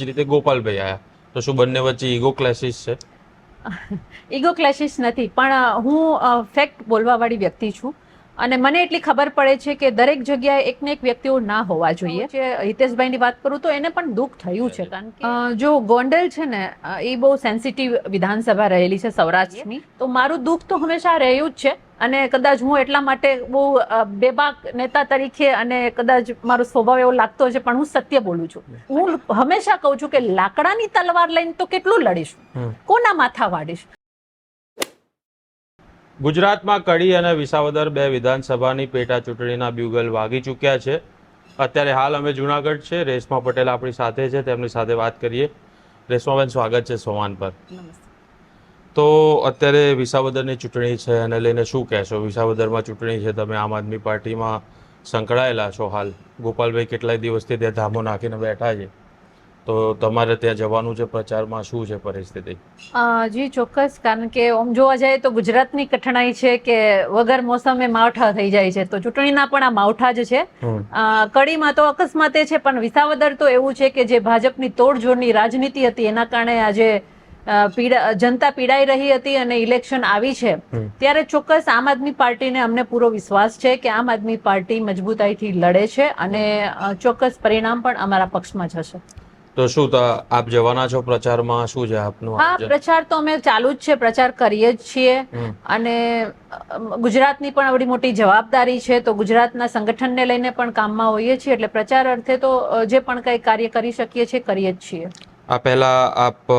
જ રીતે ગોપાલભાઈ આયા. તો શું બંને વચ્ચે ઈગો ક્લેશિસ છે? ઈગો ક્લેશિસ નથી પણ હું ફેક્ટ બોલવાવાળી વ્યક્તિ છું. અને મને એટલી ખબર પડે છે કે દરેક જગ્યાએ એક ને એક વ્યક્તિઓ ના હોવા જોઈએ. જે હિતેશભાઈની વાત કરું તો એને પણ દુઃખ થયું છે. કારણ કે જો ગોંડલ છે ને એ બહુ સેન્સિટિવ વિધાનસભા રહેલી છે સૌરાષ્ટ્રની. તો મારું દુઃખ તો હંમેશા રહ્યું જ છે. અને કદાચ હું એટલા માટે બહુ બેબાક નેતા તરીકે અને કદાચ મારો સ્વભાવ એવો લાગતો છે પણ હું સત્ય બોલું છું. હું હંમેશા કહું છું કે લાકડાની તલવાર લઈને તો કેટલું લડીશ? કોના માથા વાડીશ? ગુજરાતમાં કડી અને વિસાવદર બે વિધાનસભાની પેટા ચૂંટણીના બ્યુગલ વાગી ચૂક્યા છે. અત્યારે હાલ અમે જુનાગઢ છે. રેશમા પટેલ આપણી સાથે છે. તેમની સાથે વાત કરીએ. રેશમાબેન સ્વાગત છે સોમાન પર. તો અત્યારે વિસાવદરની ચૂંટણી છે એને લઈને શું કહેશો? વિસાવદરમાં ચૂંટણી છે તમે આમ આદમી પાર્ટીમાં સંકળાયેલા છો હાલ. ગોપાલભાઈ કેટલાય દિવસથી ત્યાં ધામો નાખીને બેઠા છે. તો તમારે ત્યાં જવાનું છે પ્રચારમાં શું છે પરિસ્થિતિ? જી ચોક્કસ. કારણ કે આમ જોવા જાય તો ગુજરાતની કઠણાઈ છે કે વગર મોસમે માવઠા થઈ જાય છે. તો ચૂંટણીના પણ આ માવઠા જ છે. કડીમાં તો અકસ્માતે છે પણ વિસાવદર તો એવું છે કે જે ભાજપની તોડજોડની રાજનીતિ હતી એના કારણે આજે પીડા જનતા પીડાઈ રહી હતી અને ઇલેક્શન આવી છે. ત્યારે ચોક્કસ આમ આદમી પાર્ટીને અમને પૂરો વિશ્વાસ છે કે આમ આદમી પાર્ટી મજબૂતાઈથી લડે છે અને ચોક્કસ પરિણામ પણ અમારા પક્ષમાં જશે. તો શું ત- આપ જવાના છો પ્રચારમાં? શું છે આપનું હા પ્રચાર તો અમે ચાલુ જ છે પ્રચાર કરીએ જ છીએ. અને ગુજરાતની પણ આવડી મોટી જવાબદારી છે તો ગુજરાતના સંગઠનને લઈને પણ કામમાં હોઈએ છીએ એટલે પ્રચાર અર્થે તો જે પણ કંઈ કાર્ય કરી શકીએ છીએ કરીએ જ છીએ. આ પહેલા આપ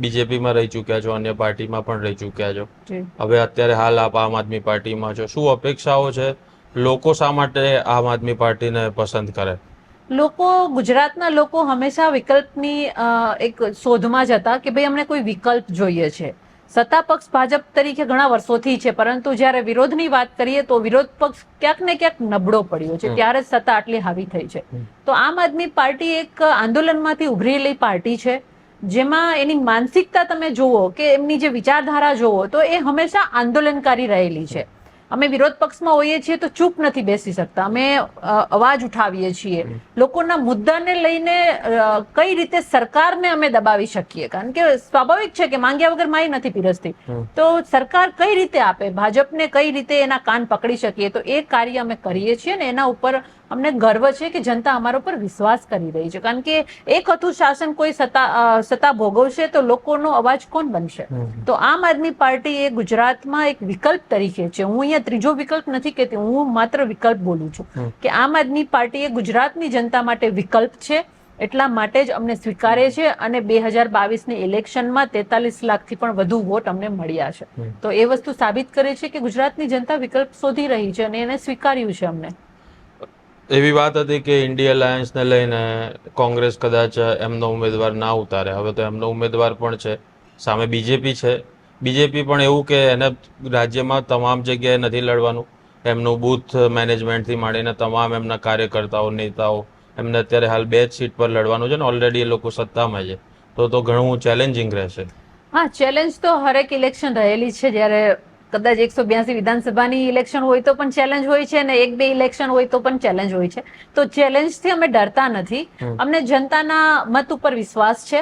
બીજેપીમાં રહી ચૂક્યા છો અન્ય પાર્ટીમાં પણ રહી ચૂક્યા છો. હવે અત્યારે હાલ આપ આમ આદમી પાર્ટીમાં છો. શું અપેક્ષાઓ છે? લોકો શા માટે આમ આદમી પાર્ટીને પસંદ કરે? લોકો ગુજરાતના લોકો હંમેશા વિકલ્પની એક શોધમાં જ હતા કે ભાઈ અમને કોઈ વિકલ્પ જોઈએ છે. સત્તા પક્ષ ભાજપ તરીકે ઘણા વર્ષોથી છે પરંતુ જ્યારે વિરોધની વાત કરીએ તો વિરોધ પક્ષ ક્યાંક ને ક્યાંક નબળો પડ્યો છે ત્યારે સત્તા આટલી હાવી થઈ છે. તો આમ આદમી પાર્ટી એક આંદોલનમાંથી ઉભરેલી પાર્ટી છે જેમાં એની માનસિકતા તમે જુઓ કે એમની જે વિચારધારા જુઓ તો એ હંમેશા આંદોલનકારી રહેલી છે. અમે વિરોધ પક્ષમાં હોઈએ છીએ તો ચૂપ નથી બેસી શકતા. અમે અવાજ ઉઠાવીએ છીએ. લોકોના મુદ્દાને લઈને કઈ રીતે સરકારને અમે દબાવી શકીએ? કારણ કે સ્વાભાવિક છે કે માંગ્યા વગર માય નથી પીરસતી. તો સરકાર કઈ રીતે આપે? ભાજપને કઈ રીતે એના કાન પકડી શકીએ? તો એ કાર્ય અમે કરીએ છીએ ને એના ઉપર અમને ગર્વ છે કે જનતા અમારા પર વિશ્વાસ કરી રહી છે. કારણ કે એક હતું શાસન કોઈ સત્તા સત્તા ભોગવશે તો લોકોનો અવાજ કોણ બનશે? તો આમ આદમી પાર્ટી એ ગુજરાતમાં એક વિકલ્પ તરીકે છે. હું અહીંયા ત્રીજો વિકલ્પ નથી કહેતી હું માત્ર વિકલ્પ બોલું છું કે આમ આદમી પાર્ટી એ ગુજરાતની જનતા માટે વિકલ્પ છે એટલા માટે જ અમને સ્વીકારે છે અને બે હજાર બાવીસની ઇલેક્શનમાં તેતાલીસ લાખથી પણ વધુ વોટ અમને મળ્યા છે. તો એ વસ્તુ સાબિત કરે છે કે ગુજરાતની જનતા વિકલ્પ શોધી રહી છે અને એને સ્વીકાર્યું છે અમને. એવી વાત હતી કે ઇન્ડિયા અલાયન્સને લઈને કોંગ્રેસ કદાચ એમનો ઉમેદવાર ના ઉતારે. હવે તો એમનો ઉમેદવાર પણ છે. સામે બીજેપી છે. બીજેપી પણ એવું કે એને રાજ્યમાં તમામ જગ્યાએ નથી લડવાનું. એમનું બૂથ મેનેજમેન્ટથી માંડીને તમામ એમના કાર્યકર્તાઓ, નેતાઓ એમને અત્યારે હાલ બે જ સીટ પર લડવાનું છે ને ઓલરેડી એ લોકો સત્તામાં છે. તો તો ઘણું ચેલેન્જિંગ રહેશે. હા ચેલેન્જ તો હરેક ઇલેક્શન રહેલી છે. જ્યારે કદાચ એકસો બ્યાસી વિધાનસભાની ઇલેક્શન હોય તો પણ ચેલેન્જ હોય છે અને એક બે ઇલેક્શન હોય તો પણ ચેલેન્જ હોય છે. તો ચેલેન્જથી અમે ડરતા નથી. અમને જનતાના મત ઉપર વિશ્વાસ છે.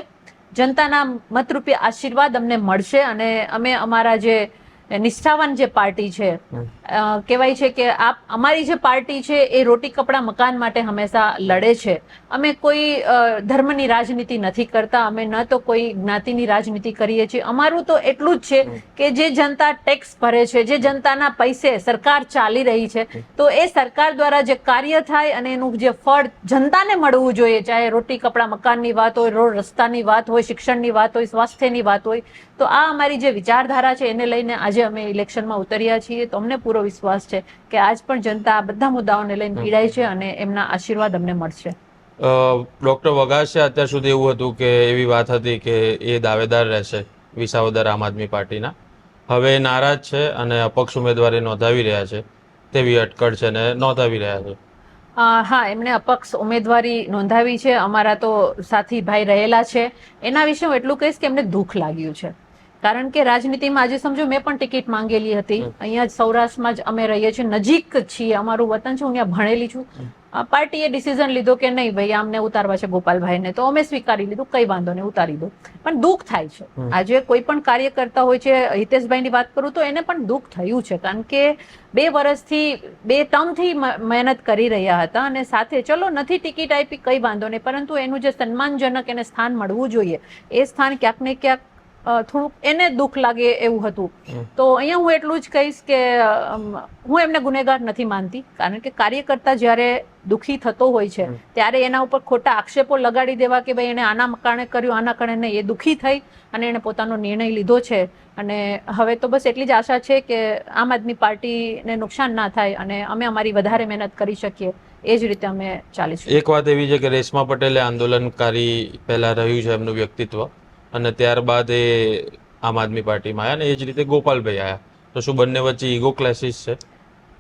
જનતાના મતરૂપે આશીર્વાદ અમને મળશે અને અમે અમારા જે નિષ્ઠાવાન જે પાર્ટી છે કહેવાય છે કે આપ અમારી જે પાર્ટી છે એ રોટી કપડા મકાન માટે હંમેશા લડે છે. અમે કોઈ ધર્મની રાજનીતિ નથી કરતા અમે ન તો કોઈ જ્ઞાતિની રાજનીતિ કરીએ છીએ. અમારું તો એટલું જ છે કે જે જનતા ટેક્સ ભરે છે જે જનતાના પૈસે સરકાર ચાલી રહી છે તો એ સરકાર દ્વારા જે કાર્ય થાય અને એનું જે ફળ જનતાને મળવું જોઈએ ચાહે રોટી કપડા મકાનની વાત હોય રોડ રસ્તાની વાત હોય શિક્ષણની વાત હોય સ્વાસ્થ્યની વાત હોય તો આ અમારી જે વિચારધારા છે એને લઈને આજે અમે ઇલેક્શનમાં ઉતર્યા છીએ તો અમને પૂરો વિશ્વાસ છે કે આજ પણ જનતા આ બધા મુદ્દાઓને લઈને પીડાય છે અને એમના આશીર્વાદ અમને મળશે. ડોક્ટર વગાસે અત્યાર સુધી એવું હતું કે એવી વાત હતી કે એ દાવેદાર રહેશે વિસાવદર આમ આદમી પાર્ટીના. હવે નારાજ છે અને અપક્ષ ઉમેદવારી નોંધાવી રહ્યા છે તેવી અટકળ છે ને નોંધાવી રહ્યા છે. હા એમણે અપક્ષ ઉમેદવારી નોંધાવી છે. અમારા તો સાથી ભાઈ રહેલા છે. એના વિશે હું એટલું કહીશ કે એમને દુઃખ લાગ્યું છે. કારણ કે રાજનીતિમાં આજે સમજો મેં પણ ટિકિટ માંગેલી હતી. અહીંયા જ સૌરાષ્ટ્રમાં જ અમે રહીએ છીએ નજીક છીએ. અમારું વતન છે હું અહીંયા ભણેલી છું. પાર્ટીએ ડિસિઝન લીધો કે નહીં ભાઈ આમને ઉતારવા છે ગોપાલભાઈને તો અમે સ્વીકારી લીધું કઈ વાંધો નહીં ઉતારી દો. પણ દુઃખ થાય છે. આજે કોઈ પણ કાર્ય કરતા હોય છે હિતેશભાઈની વાત કરું તો એને પણ દુઃખ થયું છે કારણ કે બે વર્ષથી બે ટર્મથી મહેનત કરી રહ્યા હતા અને સાથે ચલો નથી ટિકિટ આપી કઈ વાંધો નહીં પરંતુ એનું જે સન્માનજનક એને સ્થાન મળવું જોઈએ એ સ્થાન ક્યાંક ને ક્યાંક થોડુંક એને દુઃખ લાગે એવું હતું. તો અહીંયા હું એટલું જ કહીશ કે હું એમને ગુનેગાર નથી માનતી. કારણ કે કાર્યકર્તા જ્યારે દુઃખી થતો હોય છે ત્યારે એના ઉપર ખોટા આક્ષેપો લગાડી દેવા કે ભાઈ એને આના કારણે કર્યું આના કારણે એ દુઃખી થઈ અને એને પોતાનો નિર્ણય લીધો છે. અને હવે તો બસ એટલી જ આશા છે કે આમ આદમી પાર્ટીને નુકસાન ના થાય અને અમે અમારી વધારે મહેનત કરી શકીએ. એ જ રીતે અમે ચાલીશું. એક વાત એવી છે કે રેશમા પટેલે આંદોલનકારી પહેલા રહ્યું છે એમનું વ્યક્તિત્વ. અને ત્યારબાદ એ આમ આદમી પાર્ટીમાં આવ્યા ને એ જ રીતે ગોપાલભાઈ આવ્યા તો શું બંને વચ્ચે ઈગો ક્લેશિસ છે?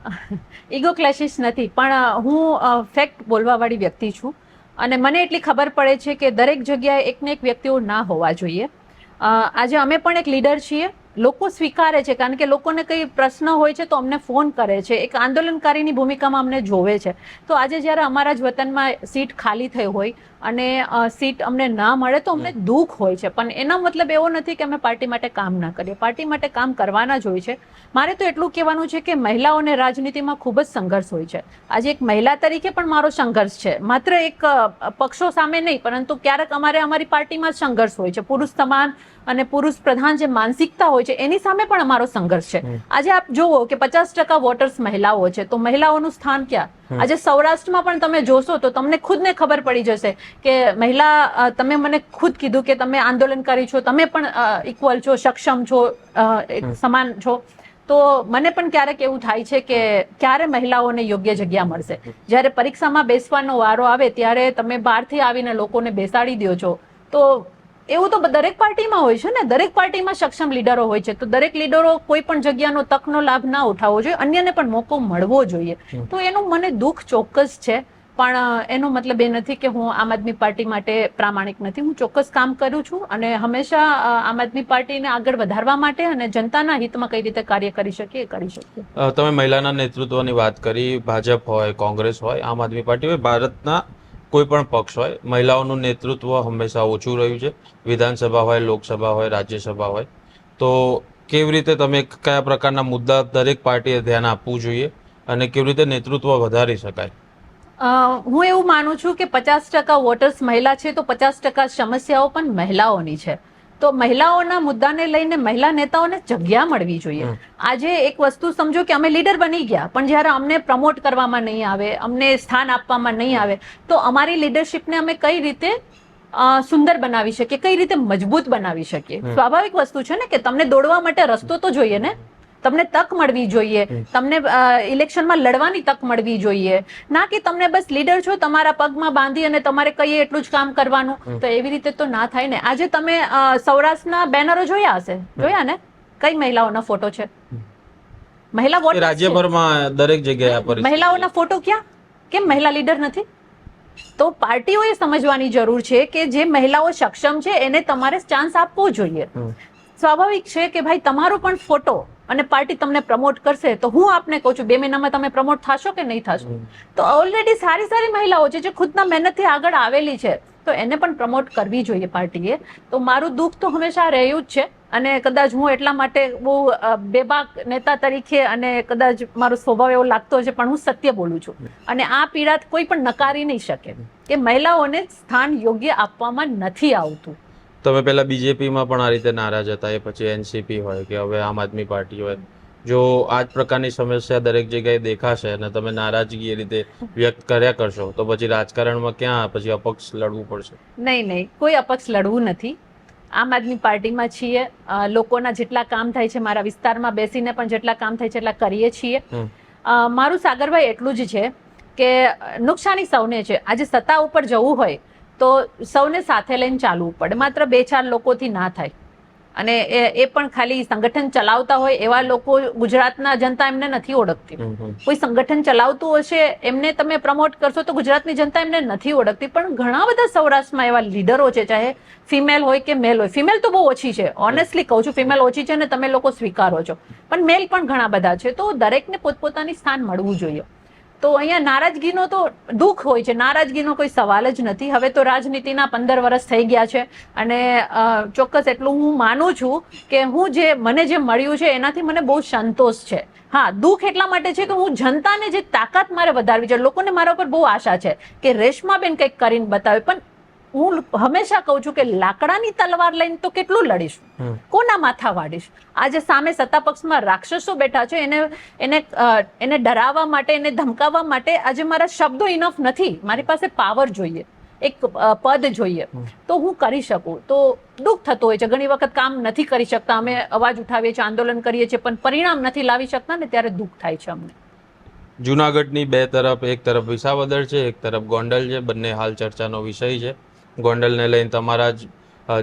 ઈગો ક્લેશિસ નથી, પણ હું ફેક્ટ બોલવાવાળી વ્યક્તિ છું. અને મને એટલી ખબર પડે છે કે દરેક જગ્યાએ એકને એક વ્યક્તિઓ ના હોવા જોઈએ. આજે અમે પણ એક લીડર છીએ. લોકો સ્વીકારે છે કારણ કે લોકોને કંઈ પ્રશ્ન હોય છે તો અમને ફોન કરે છે. એક આંદોલનકારીની ભૂમિકામાં અમને જોવે છે. તો આજે જ્યારે અમારા જ વતનમાં સીટ ખાલી થઈ હોય અને સીટ અમને ના મળે તો અમને દુઃખ હોય છે. પણ એનો મતલબ એવો નથી કે અમે પાર્ટી માટે કામ ના કરીએ. પાર્ટી માટે કામ કરવાના જ હોય છે. મારે તો એટલું કહેવાનું છે કે મહિલાઓને રાજનીતિમાં ખૂબ જ સંઘર્ષ હોય છે. આજે એક મહિલા તરીકે પણ મારો સંઘર્ષ છે. માત્ર એક પક્ષો સામે નહીં પરંતુ ક્યારેક અમારે અમારી પાર્ટીમાં જ સંઘર્ષ હોય છે. પુરુષ સમાન અને પુરુષ પ્રધાન જે માનસિકતા હોય છે એની સામે પણ અમારો સંઘર્ષ છે. આજે આપ જુઓ કે પચાસ ટકા વોટર્સ મહિલાઓ છે. તો મહિલાઓનું સ્થાન ક્યાં? આજે સૌરાષ્ટ્રમાં પણ તમે જોશો તો તમને ખુદને ખબર પડી જશે કે મહિલા તમે મને ખુદ કીધું કે તમે આંદોલનકારી છો. તમે પણ ઇક્વલ છો સક્ષમ છો એક સમાન છો. તો મને પણ ક્યારેક એવું થાય છે કે ક્યારે મહિલાઓને યોગ્ય જગ્યા મળશે? જ્યારે પરીક્ષામાં બેસવાનો વારો આવે ત્યારે તમે બહારથી આવીને લોકોને બેસાડી દો છો. તો એવું તો દરેક પાર્ટીમાં હોય છે ને? દરેક પાર્ટીમાં સક્ષમ લીડરો હોય છે. તો દરેક લીડરો કોઈ પણ જગ્યાનો તકનો લાભ ના ઉઠાવવો જોઈએ અન્યને પણ મોકો મળવો જોઈએ. તો એનું મને દુઃખ ચોક્કસ છે પણ એનો મતલબ એ નથી કે હું આમ આદમી પાર્ટી માટે પ્રામાણિક નથી. હું ચોક્કસ કામ કરું છું અને હંમેશા આમ આદમી પાર્ટીને આગળ વધારવા માટે અને જનતાના હિતમાં કઈ રીતે કાર્ય કરી શકીએ એ કરી શકીએ. તમે મહિલાના નેતૃત્વની વાત કરી. ભાજપ હોય કોંગ્રેસ હોય આમ આદમી પાર્ટી હોય. ભારતના કોઈ પણ પક્ષ હોય, મહિલાઓનું નેતૃત્વ હંમેશા ઓછું રહ્યું છે. વિધાનસભા હોય, લોકસભા હોય, રાજ્યસભા હોય. તો કેવી રીતે તમે કયા પ્રકારના મુદ્દા દરેક પાર્ટીએ ધ્યાન આપવું જોઈએ અને કેવી રીતે નેતૃત્વ વધારી શકાય? હું એવું માનું છું કે પચાસ ટકા વોટર્સ મહિલા છે તો પચાસ ટકા સમસ્યાઓ પણ મહિલાઓની છે. તો મહિલાઓના મુદ્દાને લઈને મહિલા નેતાઓને જગ્યા મળવી જોઈએ. આજે એક વસ્તુ સમજો કે અમે લીડર બની ગયા પણ જ્યારે અમને પ્રમોટ કરવામાં નહીં આવે અમને સ્થાન આપવામાં નહીં આવે તો અમારી લીડરશિપને અમે કઈ રીતે સુંદર બનાવી શકીએ કઈ રીતે મજબૂત બનાવી શકીએ? સ્વાભાવિક વસ્તુ છે ને કે તમને દોડવા માટે રસ્તો તો જોઈએ ને? તમને તક મળવી જોઈએ. તમને ઇલેક્શનમાં લડવાની તક મળવી જોઈએ. ના કે તમને બસ લીડર છો તમારા પગમાં બાંધી અને તમારે કહીએ એટલું જ કામ કરવાનું. તો એવી રીતે તો ના થાય ને. આજે તમે સૌરાષ્ટ્રના બેનરો જોયા હશે? જોયા ને? કઈ મહિલાઓના ફોટો છે? મહિલા વોટ રાજ્યભરમાં દરેક જગ્યાએ મહિલાઓના ફોટો ક્યાં? કેમ મહિલા લીડર નથી? તો પાર્ટીઓએ સમજવાની જરૂર છે કે જે મહિલાઓ સક્ષમ છે એને તમારે ચાન્સ આપવો જોઈએ. સ્વાભાવિક છે કે ભાઈ તમારો પણ ફોટો અને પાર્ટી તમને પ્રમોટ કરશે તો હું આપને કહું છું બે મહિનામાં તમે પ્રમોટ થશો કે નહીં થશો? તો ઓલરેડી સારી સારી મહિલાઓ છે જે ખુદના મહેનતથી આગળ આવેલી છે તો એને પણ પ્રમોટ કરવી જોઈએ પાર્ટીએ. તો મારું દુઃખ તો હંમેશા રહ્યું જ છે અને કદાચ હું એટલા માટે બહુ બેબાક નેતા તરીકે અને કદાચ મારો સ્વભાવ એવો લાગતો છે પણ હું સત્ય બોલું છું. અને આ પીડા કોઈ પણ નકારી નહીં શકે કે મહિલાઓને સ્થાન યોગ્ય આપવામાં નથી આવતું. તમે પહેલા બીજેપીમાં પણ આ રીતે નારાજ હતા એ પછી એનસીપી હોય કે હવે આમ આદમી પાર્ટી હોય. જો આ જ પ્રકારની સમસ્યા દરેક જગ્યાએ દેખાશે અને તમે નારાજગી એ રીતે વ્યક્ત કર્યા કરશો તો પછી રાજકારણમાં ક્યાં પછી અપક્ષ લડવું પડશે? નહીં નહીં કોઈ અપક્ષ લડવું નથી. આમ આદમી પાર્ટીમાં છીએ લોકોના જેટલા કામ થાય છે મારા વિસ્તારમાં બેસીને પણ જેટલા કામ થાય છે એટલા કરીએ છીએ. મારું સાગરભાઈ એટલું જ છે કે નુકસાની સૌને છે. આજે સત્તા ઉપર જવું હોય તો સૌને સાથે લઈને ચાલવું પડે. માત્ર બે ચાર લોકોથી ના થાય. અને એ પણ ખાલી સંગઠન ચલાવતા હોય એવા લોકો ગુજરાતના જનતા એમને નથી ઓળખતી. કોઈ સંગઠન ચલાવતું હશે એમને તમે પ્રમોટ કરશો તો ગુજરાતની જનતા એમને નથી ઓળખતી. પણ ઘણા બધા સૌરાષ્ટ્રમાં એવા લીડરો છે ચાહે ફિમેલ હોય કે મેલ હોય. ફિમેલ તો બહુ ઓછી છે. ઓનેસ્ટલી કહું છું ફિમેલ ઓછી છે ને તમે લોકો સ્વીકારો છો. પણ મેલ પણ ઘણા બધા છે. તો દરેકને પોતપોતાની સ્થાન મળવું જોઈએ. તો અહીંયા નારાજગીનો તો દુઃખ હોય છે. નારાજગીનો કોઈ સવાલ જ નથી. હવે તો રાજનીતિના પંદર વર્ષ થઈ ગયા છે અને ચોક્કસ એટલું હું માનું છું કે હું જે, મને જે મળ્યું છે એનાથી મને બહુ સંતોષ છે. હા, દુઃખ એટલા માટે છે કે હું જનતાને જે તાકાત મારે વધારવી છે, લોકોને મારા ઉપર બહુ આશા છે કે રેશમાબેન કંઈક કરીને બતાવે. પણ હું હંમેશા કહું છું કે લાકડાની તલવાર લઈને તો કેટલું લડીશું? કોના માથા વાડીશ? આજે સામે સત્તા પક્ષમાં રાક્ષસો બેઠા છે એને એને એને ડરાવવા માટે એને ધમકાવવા માટે આજે મારા શબ્દો ઇનફ નથી. મારી પાસે પાવર જોઈએ એક પદ જોઈએ. તો હું કરી શકું? તો દુઃખ થતું હોય છે. ઘણી વખત કામ નથી કરી શકતા. અમે અવાજ ઉઠાવીએ છીએ આંદોલન કરીએ છીએ પણ પરિણામ નથી લાવી શકતા ને ત્યારે દુઃખ થાય છે અમને. જુનાગઢની બે તરફ એક તરફ વિસાવદર છે એક તરફ ગોંડલ છે. બંને હાલ ચર્ચાનો વિષય છે. ગોંડલને લઈને તમારા જ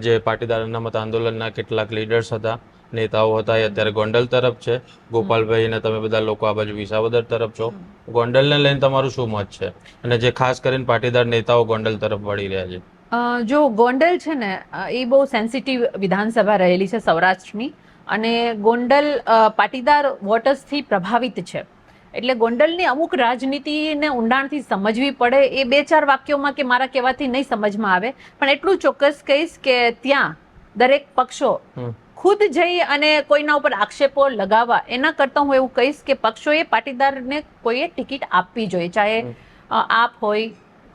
જે પાટીદાર અનામત આંદોલનના કેટલાક લીડર્સ હતા, નેતાઓ હતા, એ અત્યારે ગોંડલ તરફ છે. ગોપાલભાઈ અને તમે બધા લોકો આ બાજુ વિસાવદર તરફ છો. ગોંડલને લઈને તમારું શું મત છે? અને જે ખાસ કરીને પાટીદાર નેતાઓ ગોંડલ તરફ વળી રહ્યા છે. જો ગોંડલ છે ને એ બહુ સેન્સિટિવ વિધાનસભા રહેલી છે સૌરાષ્ટ્રની. અને ગોંડલ પાટીદાર વોટર્સથી પ્રભાવિત છે. એટલે ગોંડલની અમુક રાજનીતિને ઊંડાણથી સમજવી પડે એ બે ચાર વાક્યોમાં કે મારા કહેવાથી નહીં સમજમાં આવે. પણ એટલું ચોક્કસ કહીશ કે ત્યાં દરેક પક્ષો ખુદ જઈ અને કોઈના ઉપર આક્ષેપો લગાવવા એના કરતાં હું એવું કહીશ કે પક્ષોએ પાટીદારને કોઈએ ટિકિટ આપવી જોઈએ ચાહે આપ હોય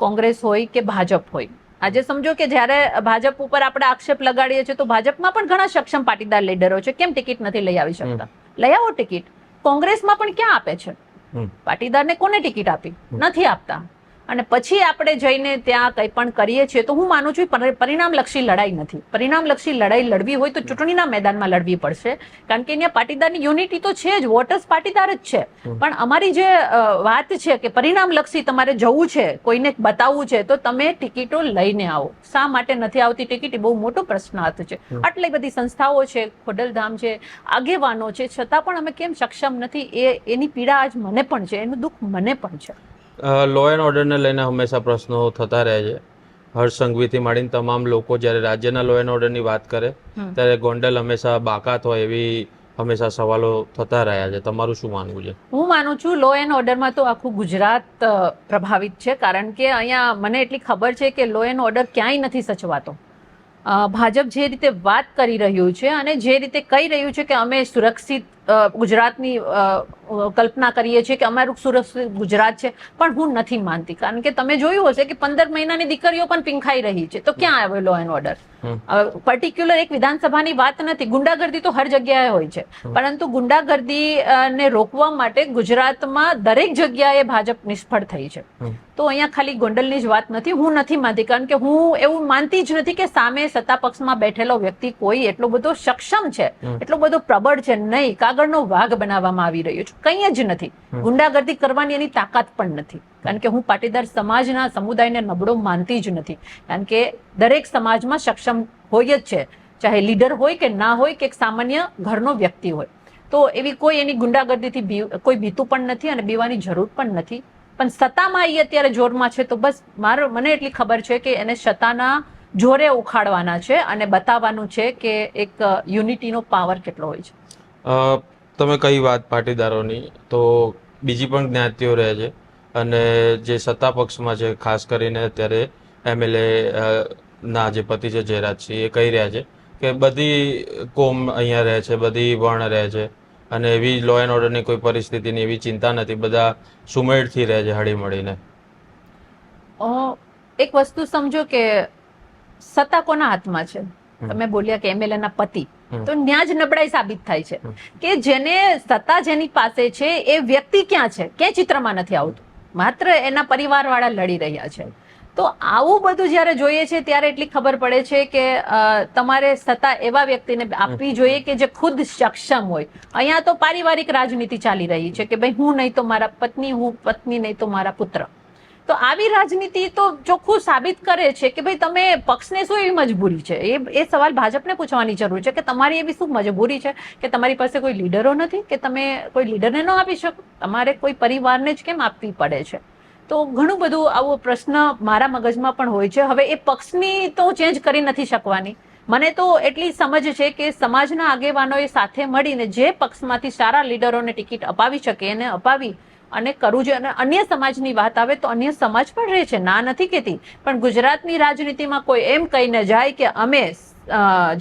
કોંગ્રેસ હોય કે ભાજપ હોય. આજે સમજો કે જ્યારે ભાજપ ઉપર આપણે આક્ષેપ લગાડીએ છીએ તો ભાજપમાં પણ ઘણા સક્ષમ પાટીદાર લીડરો છે. કેમ ટિકિટ નથી લઈ આવી શકતા? લઈ આવો ટિકિટ. કોંગ્રેસમાં પણ ક્યાં આપે છે. પાટીદારને કોને ટિકિટ આપી? નથી આપતા. અને પછી આપણે જઈને ત્યાં કંઈ પણ કરીએ છીએ તો હું માનું છું પરિ- પરિણામલક્ષી લડાઈ નથી. પરિણામલક્ષી લડાઈ લડવી હોય તો ચૂંટણીના મેદાનમાં લડવી પડશે. કારણ કે અહીંયા પાટીદારની યુનિટી તો છે જ વોટર્સ પાટીદાર જ છે. પણ અમારી જે વાત છે કે પરિણામલક્ષી તમારે જવું છે કોઈને બતાવવું છે તો તમે ટિકિટો લઈને આવો. શા માટે નથી આવતી ટિકિટ? એ બહુ મોટો પ્રશ્નાર્થ છે. આટલી બધી સંસ્થાઓ છે ખોડલધામ છે આગેવાનો છે છતાં પણ અમે કેમ સક્ષમ નથી? એ એની પીડા આજ મને પણ છે એનું દુઃખ મને પણ છે. લો એન્ડ ઓર્ડરને લઈને હંમેશા પ્રશ્નો થતા રહે છે. હર્ષ સંઘવીથી માંડીને તમામ લોકો જ્યારે રાજ્યના લો એન્ડ ઓર્ડરની વાત કરે ત્યારે ગોંડલ હંમેશા બાકાત હોય એવી હંમેશા સવાલો થતા રહ્યા છે. તમારું શું માનવું છે? હું માનું છું લો એન્ડ ઓર્ડરમાં તો આખું ગુજરાત પ્રભાવિત છે. કારણ કે અહીંયા મને એટલી ખબર છે કે લો એન્ડ ઓર્ડર ક્યાંય નથી સચવાતો. ભાજપ જે રીતે વાત કરી રહ્યું છે અને જે રીતે કહી રહ્યું છે કે અમે સુરક્ષિત ગુજરાતની કલ્પના કરીએ છીએ કે અમારું સુરક્ષિત ગુજરાત છે પણ હું નથી માનતી. કારણ કે તમે જોયું હશે કે પંદર મહિનાની દીકરીઓ પણ પીંખાઈ રહી છે. તો ક્યાં આવ્યો લો એન્ડ ઓર્ડર પર્ટિક્યુલર એક વિધાનસભાની વાત નથી. ગુંડાગર્દી તો હર જગ્યાએ હોય છે. પરંતુ ગુંડાગર્દી ને રોકવા માટે ગુજરાતમાં દરેક જગ્યાએ ભાજપ નિષ્ફળ થઈ છે. તો અહીંયા ખાલી ગોંડલની જ વાત નથી. હું નથી માનતી. કારણ કે હું એવું માનતી જ નથી કે સામે સત્તા પક્ષમાં બેઠેલો વ્યક્તિ કોઈ એટલો બધો સક્ષમ છે એટલો બધો પ્રબળ છે નહીં. કાગળનો વાઘ બનાવવામાં આવી રહ્યો છે. કંઈ જ નથી. ગુંડાગર્દી કરવાની એની તાકાત પણ નથી. કારણ કે હું પાટીદાર સમાજના સમુદાયને નબળો માનતી જ નથી. કારણ કે દરેક સમાજમાં સક્ષમ હોય જ છે. ચાહે લીડર હોય કે ના હોય કે એક સામાન્ય ઘરનો વ્યક્તિ હોય. તો એવી કોઈ એની ગુંડાગર્દીથી કોઈ ભીતું પણ નથી અને બીવાની જરૂર પણ નથી. પણ સત્તામાં એ અત્યારે જોરમાં છે તો બસ મારો મને એટલી ખબર છે કે એને સત્તાના જોરે ઉખાડવાના છે અને બતાવવાનું છે કે એક યુનિટીનો પાવર કેટલો હોય છે. તમે કઈ વાત પાટીદારોની? તો બીજી પણ જ્ઞાતિઓ રહે છે અને જે સત્તા પક્ષમાં છે, ખાસ કરીને અત્યારે એમએલએ ના જે પતિ છે, જયરાજસિંહ, એ કહી રહ્યા છે કે બધી કોમ અહીંયા રહે છે, બધી વર્ણ રહે છે અને એવી લો એન્ડ ઓર્ડરની કોઈ પરિસ્થિતિની એવી ચિંતા નથી. બધા સુમેળથી રહે છે હળી મળીને એક વસ્તુ સમજો કે સત્તા કોના હાથમાં છે? તમે બોલ્યા કે એમએલએ ના પતિ તો ન્યા જ નબળાઈ સાબિત થાય છે. કે જેને સત્તા જેની પાસે છે એ વ્યક્તિ ક્યાં છે? ક્યાં ચિત્રમાં નથી આવતું? માત્ર એના પરિવાર વાળા લડી રહ્યા છે. તો આવું બધું જ્યારે જોઈએ છે ત્યારે એટલી ખબર પડે છે કે તમારે સત્તા એવા વ્યક્તિને આપવી જોઈએ કે જે ખુદ સક્ષમ હોય. અહીંયા તો પારિવારિક રાજનીતિ ચાલી રહી છે કે ભાઈ હું નહીં તો મારા પત્ની હું પત્ની નહીં તો મારા પુત્ર. તો આવી રાજનીતિ તો ચોખ્ખું સાબિત કરે છે કે ભાઈ તમે પક્ષને શું એવી મજબૂરી છે? એ એ સવાલ ભાજપને પૂછવાની જરૂર છે કે તમારી એવી શું મજબૂરી છે કે તમારી પાસે કોઈ લીડરો નથી કે તમે કોઈ લીડરને ન આપી શકો? તમારે કોઈ પરિવારને જ કેમ આપવી પડે છે? તો ઘણું બધું આવો પ્રશ્ન મારા મગજમાં પણ હોય છે. હવે એ પક્ષની તો ચેન્જ કરી નથી શકવાની. મને તો એટલી સમજ છે કે સમાજના આગેવાનોએ સાથે મળીને જે પક્ષમાંથી સારા લીડરોને ટિકિટ અપાવી શકે એને અપાવી અને કરવું જોઈએ અને અન્ય સમાજની વાત આવે તો અન્ય સમાજ પણ રહે છે. ના નથી કહેતી. પણ ગુજરાતની રાજનીતિમાં કોઈ એમ કહીને જાય કે અમે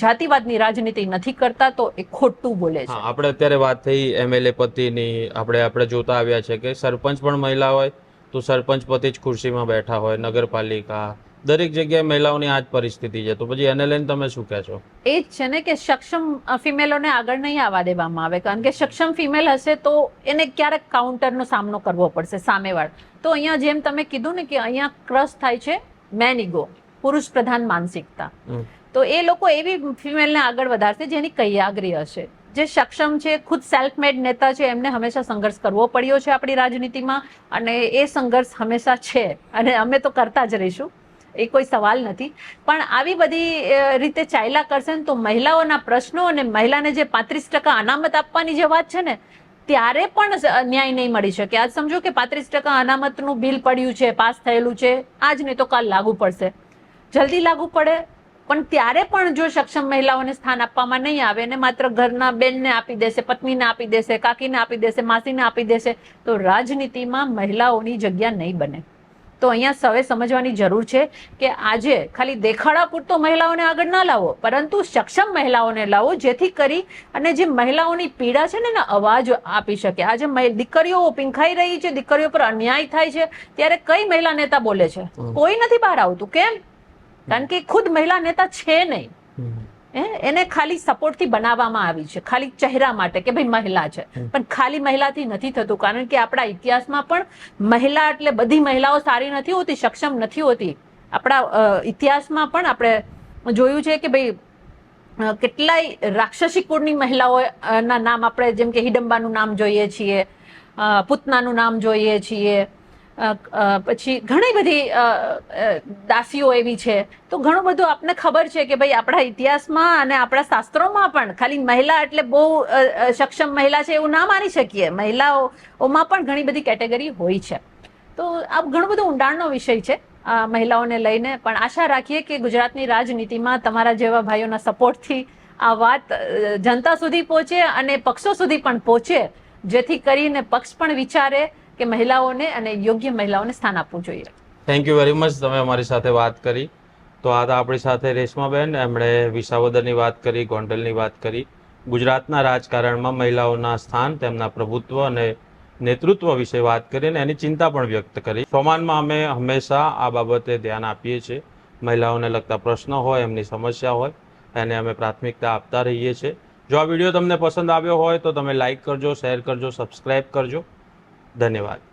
જાતિવાદની રાજનીતિ નથી કરતા તો એ ખોટું બોલે છે. આપણે અત્યારે વાત થઈ એમએલએ પતિની. આપણે આપણે જોતા આવ્યા છે કે સરપંચ પણ મહિલા હોય તો સરપંચ પતિ જ ખુરશીમાં બેઠા હોય, નગરપાલિકા દરેક જગ્યાએ મહિલાઓની આ જ પરિસ્થિતિ છે. તો પછી એને લઈને તમે શું કહેશો એ જ છે ને કે સક્ષમ ફિમેલોને આગળ નહીં આવવા દેવામાં આવે. કારણ કે સક્ષમ ફિમેલ હશે તો એને ક્યારેક કાઉન્ટરનો સામનો કરવો પડશે સામેવાળ. તો અહીંયા જેમ તમે કીધું ને કે અહીંયા ક્રશ થાય છે મેન ઇગો પુરુષ પ્રધાન માનસિકતા. તો એ લોકો એવી ફિમેલને આગળ વધારશે જેની કૈયાગરી હશે. જે સક્ષમ છે ખુદ સેલ્ફ મેડ નેતા છે એમને હંમેશા સંઘર્ષ કરવો પડ્યો છે આપણી રાજનીતિમાં. અને એ સંઘર્ષ હંમેશા છે. અને અમે તો કરતા જ રહીશું. એ કોઈ સવાલ નથી. પણ આવી બધી રીતે ચાલ્યા કરશે ને તો મહિલાઓના પ્રશ્નો અને મહિલાને જે પાંત્રીસ ટકા અનામત આપવાની જે વાત છે ને, ત્યારે પણ ન્યાય નહીં મળી શકે. આજ સમજો કે પાંત્રીસ ટકા અનામતનું બિલ પડ્યું છે, પાસ થયેલું છે, આજ નહીં તો કાલ લાગુ પડશે. જલ્દી લાગુ પડે, પણ ત્યારે પણ જો સક્ષમ મહિલાઓને સ્થાન આપવામાં નહીં આવે ને માત્ર ઘરના બેનને આપી દેશે, પત્નીને આપી દેશે, કાકીને આપી દેશે, માસીને આપી દેશે, તો રાજનીતિમાં મહિલાઓની જગ્યા નહીં બને. તો અહીંયા સવે સમજવાની જરૂર છે કે આજે ખાલી દેખાડા પૂરતો મહિલાઓને આગળ ના લાવો પરંતુ સક્ષમ મહિલાઓને લાવો જેથી કરી અને જે મહિલાઓની પીડા છે ને એને અવાજ આપી શકે. આજે દીકરીઓ પીંખાઈ રહી છે દીકરીઓ પર અન્યાય થાય છે ત્યારે કઈ મહિલા નેતા બોલે છે? કોઈ નથી બહાર આવતું. કેમ? કારણ કે ખુદ મહિલા નેતા છે નહીં. એને ખાલી સપોર્ટથી બનાવવામાં આવી છે. ખાલી ચહેરા માટે કે ભાઈ મહિલા છે. પણ ખાલી મહિલાથી નથી થતું. કારણ કે આપણા ઇતિહાસમાં પણ મહિલા એટલે બધી મહિલાઓ સારી નથી હોતી સક્ષમ નથી હોતી. આપણા ઇતિહાસમાં પણ આપણે જોયું છે કે ભાઈ કેટલાય રાક્ષસી કુળની મહિલાઓના નામ આપણે જેમ કે હિડમ્બાનું નામ જોઈએ છીએ પૂતનાનું નામ જોઈએ છીએ. પછી ઘણી બધી દાસીઓ એવી છે. તો ઘણું બધું આપને ખબર છે કે ભાઈ આપણા ઇતિહાસમાં અને આપણા શાસ્ત્રોમાં પણ ખાલી મહિલા એટલે બહુ સક્ષમ મહિલા છે એવું ના માની શકીએ. મહિલાઓમાં પણ ઘણી બધી કેટેગરી હોય છે. તો આ ઘણું બધું ઊંડાણનો વિષય છે મહિલાઓને લઈને. પણ આશા રાખીએ કે ગુજરાતની રાજનીતિમાં તમારા જેવા ભાઈઓના સપોર્ટથી આ વાત જનતા સુધી પહોંચે અને પક્ષો સુધી પણ પહોંચે. જેથી કરીને પક્ષ પણ વિચારે કે મહિલાઓને અને યોગ્ય મહિલાઓને સ્થાન આપવું જોઈએ. થેન્ક યુ વેરી મચ તમે અમારી સાથે વાત કરી. તો આ આપણી સાથે રેશમાબેન, એમણે વિસાવદરની વાત કરી, ગોંડલની વાત કરી. ગુજરાતના રાજકારણમાં મહિલાઓના સ્થાન, તેમના પ્રભુત્વ અને નેતૃત્વ વિશે વાત કરી અને એની ચિંતા પણ વ્યક્ત કરી. સોમાનમાં અમે હંમેશા આ બાબતે ધ્યાન આપીએ છીએ. મહિલાઓને લગતા પ્રશ્નો હોય, એમની સમસ્યા હોય, એને અમે પ્રાથમિકતા આપતા રહીએ છીએ. જો આ વીડિયો તમને પસંદ આવ્યો હોય તો તમે લાઇક કરજો શેર કરજો સબસ્ક્રાઈબ કરજો. ધન્યવાદ.